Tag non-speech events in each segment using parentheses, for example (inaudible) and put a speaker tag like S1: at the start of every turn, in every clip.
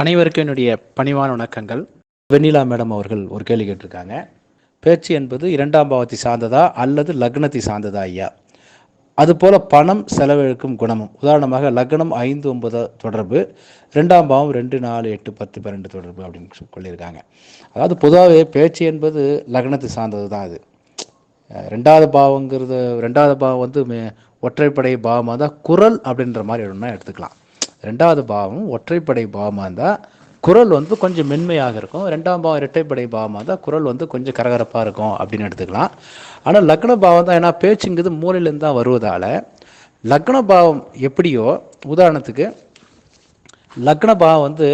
S1: அனைவருக்கும் என்னுடைய பணிவான வணக்கங்கள். வெண்ணிலா மேடம் அவர்கள் ஒரு கேள்வி கேட்டிருக்காங்க. பேச்சு என்பது இரண்டாம் பாவத்தை சார்ந்ததா அல்லது லக்னத்தை சார்ந்ததா ஐயா? அதுபோல பணம் செலவழிக்கும் குணமும். உதாரணமாக லக்னம் ஐந்து ஒன்பது தொடர்பு ரெண்டாம் பாவம் ரெண்டு நாலு எட்டு பத்து பன்னெண்டு தொடர்பு அப்படின்னு சொல்லி சொல்லியிருக்காங்க. அதாவது பொதுவாகவே பேச்சு என்பது லக்னத்தை சார்ந்தது தான் அது ரெண்டாவது பாவங்கிறது ரெண்டாவது பாவம் வந்து மே- ஒற்றைப்படை பாவமாக தான் குரல் அப்படின்ற மாதிரி எடுத்துக்கலாம். ரெண்டாவது பாவம் ஒற்றைப்படை பாவமாக இருந்தால் குரல் வந்து கொஞ்சம் மென்மையாக இருக்கும். ரெண்டாம் பாவம் இரட்டைப்படை பாவமாக இருந்தால் குரல் வந்து கொஞ்சம் கரகரப்பாக இருக்கும் அப்படின்னு எடுத்துக்கலாம். ஆனால் லக்ன பாவம் தான் ஏன்னா பேச்சுங்கிறது மூலையிலேருந்து தான் வருவதால் லக்ன பாவம் எப்படியோ உதாரணத்துக்கு லக்ன பாவம் வந்து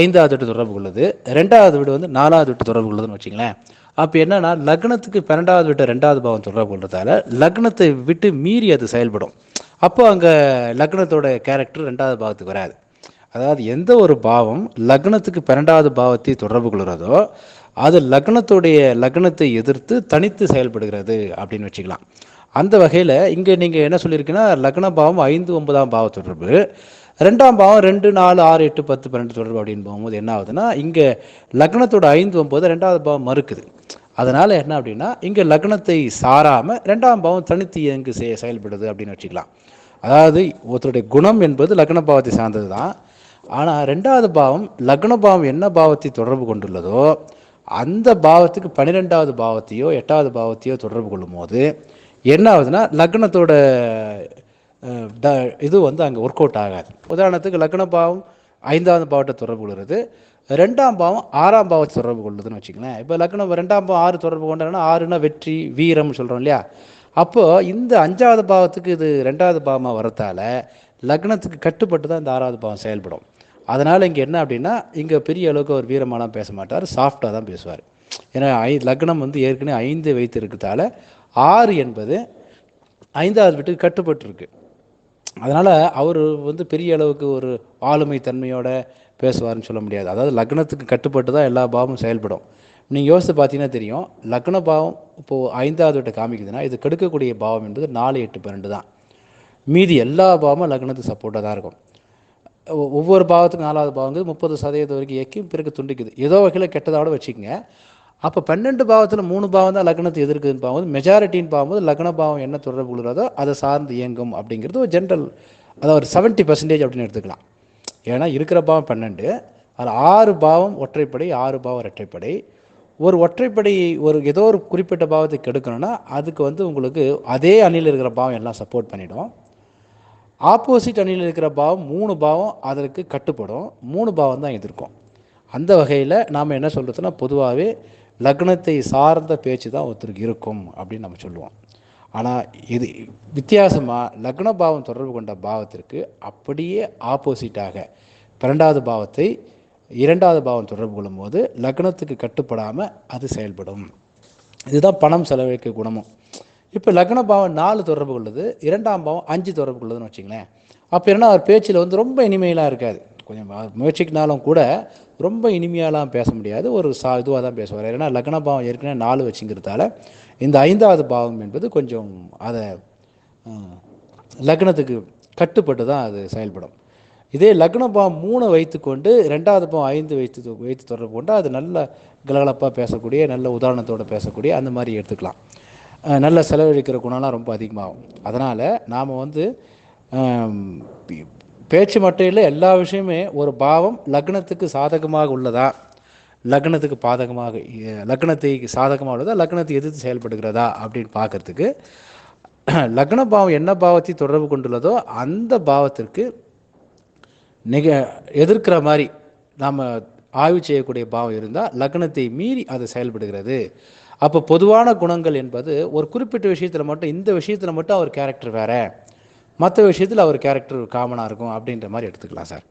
S1: ஐந்தாவது வீட்டு தொடர்பு கொள்ளுது. ரெண்டாவது வீடு வந்து நாலாவது வீட்டு தொடர்பு கொள்ளுதுன்னு வச்சுங்களேன் அப்போ என்னன்னா லக்னத்துக்கு பன்னெண்டாவது வீட்டு ரெண்டாவது பாவம் தொடர்பு கொள்றதால லக்னத்தை விட்டு மீறி அது செயல்படும். அப்போ அங்கே லக்னத்தோட கேரக்டர் ரெண்டாவது பாவத்துக்கு வராது. அதாவது எந்த ஒரு பாவம் லக்னத்துக்கு பன்னெண்டாவது பாவத்தை தொடர்பு கொள்கிறதோ அது லக்னத்துடைய லக்னத்தை எதிர்த்து தனித்து செயல்படுகிறது அப்படின்னு வச்சுக்கலாம். அந்த வகையில் இங்கே நீங்கள் என்ன சொல்லியிருக்கீங்கன்னா லக்ன பாவம் ஐந்து ஒன்பதாம் பாவ தொடர்பு. ரெண்டாம் பாவம் ரெண்டு நாலு ஆறு எட்டு பத்து பன்னெண்டு தொடர்பு அப்படின்னு போகும்போது என்ன ஆகுதுன்னா இங்கே லக்னத்தோட ஐந்து ஒம்பது ரெண்டாவது பாவம் மறுக்குது. அதனால் என்ன அப்படின்னா இங்கே லக்னத்தை சாராமல் ரெண்டாம் பாவம் தனித்து இயங்கு செயல்படுது அப்படின்னு வச்சுக்கலாம். அதாவது ஒருத்தருடைய குணம் என்பது லக்ன பாவத்தை சார்ந்தது தான் ஆனால் ரெண்டாவது பாவம் லக்ன பாவம் என்ன பாவத்தை தொடர்பு கொண்டுள்ளதோ அந்த பாவத்துக்கு பன்னிரெண்டாவது பாவத்தையோ எட்டாவது பாவத்தையோ தொடர்பு கொள்ளும்போது என்ன ஆகுதுன்னா லக்னத்தோட ட- இது வந்து அங்கே ஒர்க் அவுட் ஆகாது. உதாரணத்துக்கு லக்ன பாவம் ஐந்தாவது பாவத்தை தொடர்பு கொள்கிறது ரெண்டாம் பாவம் ஆறாம் பாவத்தை தொடர்பு கொள்ளுதுன்னு வச்சுங்களேன் இப்போ லக்னம் ரெண்டாம் பாவம் ஆறு தொடர்பு கொண்டாங்கன்னா ஆறுனா வெற்றி வீரம்னு சொல்கிறோம் இல்லையா? அப்போது இந்த அஞ்சாவது பாவத்துக்கு இது ரெண்டாவது பாவமாக வரத்தால லக்னத்துக்கு கட்டுப்பட்டு தான் இந்த ஆறாவது பாவம் செயல்படும். அதனால் இங்கே என்ன அப்படின்னா இங்கே பெரிய அளவுக்கு அவர் வீரமாலாம் பேச மாட்டார் சாஃப்டாக தான் பேசுவார். ஏன்னா ஐ லக்னம் வந்து ஏற்கனவே ஐந்து வைத்து இருக்கிறதால ஆறு என்பது ஐந்தாவது வீட்டுக்கு கட்டுப்பட்டு இருக்கு அதனால் அவர் வந்து பெரிய அளவுக்கு ஒரு ஆளுமை தன்மையோட பேசுவார்னு சொல்ல முடியாது. அதாவது லக்னத்துக்கு கட்டுப்பட்டு தான் எல்லா பாவமும் செயல்படும். நீங்கள் யோசித்து பார்த்தீங்கன்னா தெரியும் லக்ன பாவம் இப்போது ஐந்தாவது வீட்டை காமிக்குதுன்னா இது கெடுக்கக்கூடிய பாவம் என்பது நாலு எட்டு பன்னெண்டு தான். மீதி எல்லா பாவமும் லக்னத்துக்கு சப்போர்ட்டாக தான் இருக்கும். ஒவ்வொரு பாவத்துக்கும் நாலாவது பாவங்கிறது முப்பது சதவீதம் வரைக்கும் இயக்கியும் பிறகு துண்டிக்குது. ஏதோ வகையில் கெட்டதோட வச்சுக்கோங்க. அப்போ பன்னெண்டு பாவத்தில் மூணு பாவம் தான் லக்னத்தை எதிர்க்குதுன்னு பார்க்கும்போது மெஜாரிட்டின்னு பார்க்கும்போது லக்ன பாவம் என்ன தொடர்பு கொள்கிறதோ அதை சார்ந்து இயங்கும் அப்படிங்கிறது ஒரு ஜென்ரல் அதாவது ஒரு செவன்ட்டி பர்சன்டேஜ் அப்படின்னு எடுத்துக்கலாம். ஏன்னா இருக்கிற பாவம் பன்னெண்டு அதில் ஆறு பாவம் ஒற்றைப்படை ஆறு பாவம் இரட்டைப்படை. ஒரு ஒற்றைப்படை ஒரு ஏதோ ஒரு குறிப்பிட்ட பாவத்தை கெடுக்கணும்னா அதுக்கு வந்து உங்களுக்கு அதே அணியில் இருக்கிற பாவம் எல்லாம் சப்போர்ட் பண்ணிடும். ஆப்போசிட் அணியில் இருக்கிற பாவம் மூணு பாவம் அதற்கு கட்டுப்படும். மூணு பாவம் தான் எதிர்க்கும். அந்த வகையில் நாம் என்ன சொல்கிறதுனா பொதுவாகவே லக்னத்தை சார்ந்த பேச்சு தான் ஒருத்தருக்கு இருக்கும் அப்படின்னு நம்ம சொல்லுவோம். ஆனால் இது வித்தியாசமாக லக்ன பாவம் தொடர்பு கொண்ட பாவத்திற்கு அப்படியே ஆப்போசிட்டாக பன்னெண்டாவது பாவத்தை இரண்டாவது பாவம் தொடர்பு கொள்ளும்போது லக்னத்துக்கு கட்டுப்படாமல் அது செயல்படும். இதுதான் பணம் செலவழிக்க குணமும். இப்போ லக்ன பாவம் நாலு தொடர்பு கொள்ளுது இரண்டாம் பாவம் அஞ்சு தொடர்பு கொள்ளுதுன்னு வச்சுங்களேன். அப்போ என்ன அவர் பேச்சில் வந்து ரொம்ப இனிமையெல்லாம் இருக்காது. கொஞ்சம் முயற்சிக்குனாலும் முயற்சிக்கினாலும் கூட ரொம்ப இனிமையாலாம் பேச முடியாது. ஒரு சா இதுவாக தான் பேசுவார். ஏன்னா லக்ன பாவம் ஏற்கனவே நாலு வச்சுங்கிறதால இந்த ஐந்தாவது பாவம் என்பது கொஞ்சம் அதை லக்னத்துக்கு கட்டுப்பட்டு தான் அது செயல்படும். இதே லக்ன பாவம் மூணு வைத்துக்கொண்டு ரெண்டாவது பாவம் ஐந்து வைத்து வைத்து தொடர்பு கொண்டு அது நல்ல கலகலப்பாக பேசக்கூடிய நல்ல உதாரணத்தோடு பேசக்கூடிய அந்த மாதிரி எடுத்துக்கலாம். நல்ல செலவழிக்கிற குணம்லாம் ரொம்ப அதிகமாகும். அதனால் நாம் வந்து பேச்சு மட்டும் இல்லை எல்லா விஷயமே ஒரு பாவம் லக்னத்துக்கு சாதகமாக உள்ளதா? லக்னத்துக்கு பாதகமாக லக்னத்தை சாதகமாக உள்ளதா? லக்னத்தை எதிர்த்து செயல்படுகிறதா? அப்படின்னு பார்க்கறதுக்கு (clears throat) லக்ன பாவம் என்ன பாவத்தை தொடர்பு கொண்டுள்ளதோ அந்த பாவத்திற்கு நிக எதிர்க்கிற மாதிரி நாம் ஆய்வு செய்யக்கூடிய பாவம் இருந்தால் லக்னத்தை மீறி அது செயல்படுகிறது. அப்போ பொதுவான குணங்கள் என்பது ஒரு குறிப்பிட்ட விஷயத்தில் மட்டும் இந்த விஷயத்தில் மட்டும் அவர் கேரக்டர் வேறு. மற்ற விஷயத்தில் அவர் கேரக்டர் காமனாக இருக்கும் அப்படின்ற மாதிரி எடுத்துக்கலாம் சார்.